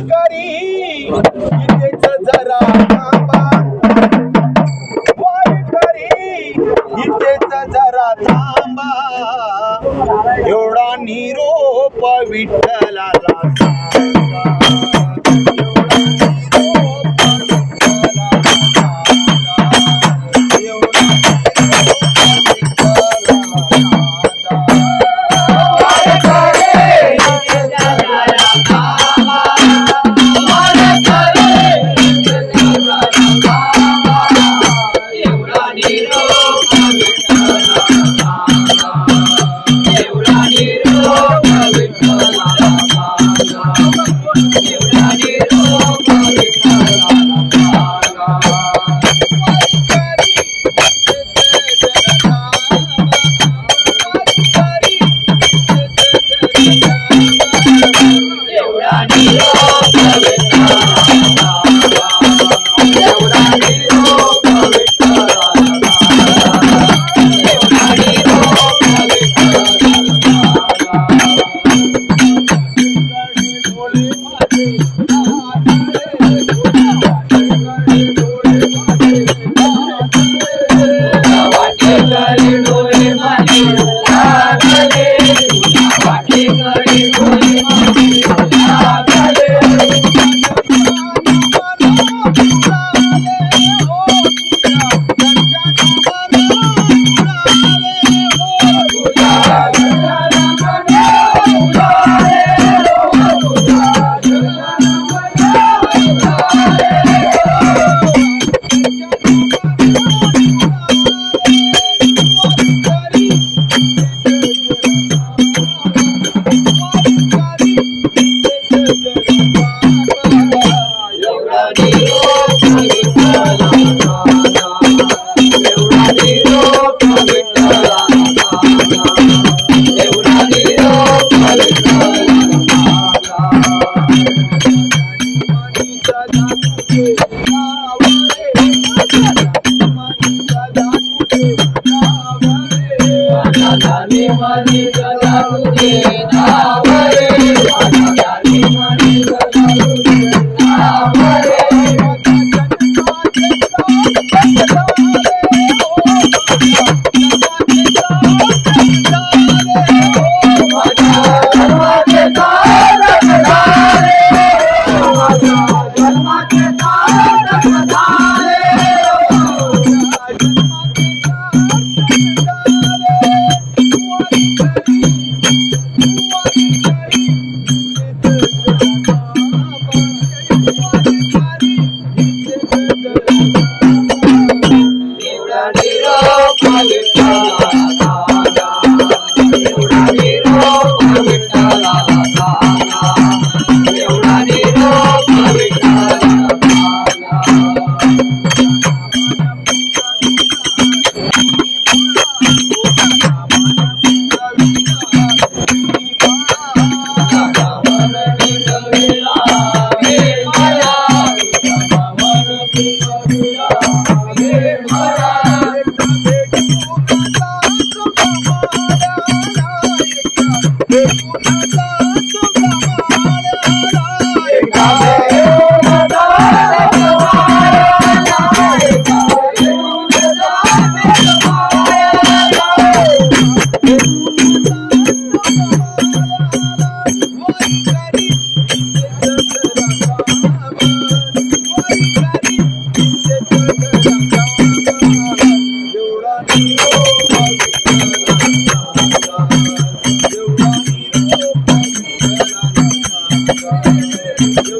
करी इथेच जरा थांबा. वाईकरी इथेच जरा थांबा. एवढा निरोप विठ्ठलाला माझी कला तुझे नाव रे एवढा Yeah.